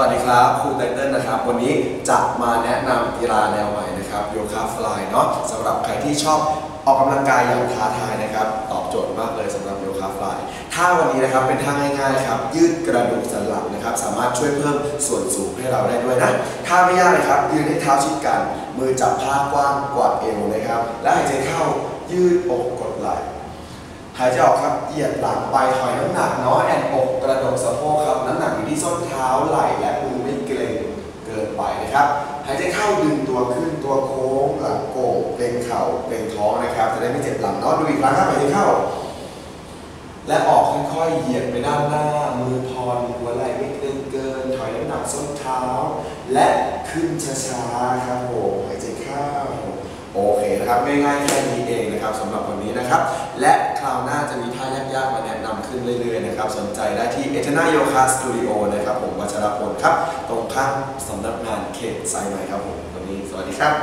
วัสดีครับครูไตเติ้ลนะครับ วันนี้จะมาแนะนำกีฬาแนวใหม่นะครับโยคะฟลายเนาะสำหรับใครที่ชอบออกกำลังกายอย่างท้าทายนะครับ ตอบโจทย์มากเลยสำหรับโยคะฟลายท่าวันนี้นะครับเป็นท่าง่ายๆครับ ยืดกระดูกสันหลังนะครับ สามารถช่วยเพิ่มส่วนสูงให้เราได้ด้วยนะท่าไม่ยากเลยครับ ยืนให้เท้าชิดกัน มือจับผ้ากว้างกว่าเอวนะครับ และหายใจเข้ายืดอกกดไหล่หายใจออกครับเหยียดหลังไปถอยน้ำหนักเนาะแอนอกาไหล่และมือไม่เกร็งเกินไปนะครับหายใจเข้าดึงตัวขึ้นตัวโค้งหลังโก่งเกร็งเข่าเกร็งท้องนะครับ จะได้ไม่เจ็บหลังเนาะดูอีกครั้งครับหายใจเข้า และออกค่อยๆเหยียดไปด้านหน้า มือพรหัวไหล่ไม่เกร็งเกิน ถอยน้ำหนักส้นเท้า และขึ้นช้าๆครับผมหายใจเข้าโอเคนะครับง่ายๆแค่นี้เองนะครับสำหรับวันนี้นะครับ และคราวหน้าจะมีท่ายากๆมาแนะ ขึ้นเรื่อยๆนะครับ สนใจได้ที่เอเทนาโยคะสตูดิโอนะครับผมวัชรพลครับ ตรงข้างสำนักงานเขตไซไหมครับผมวันนี้สวัสดีครับ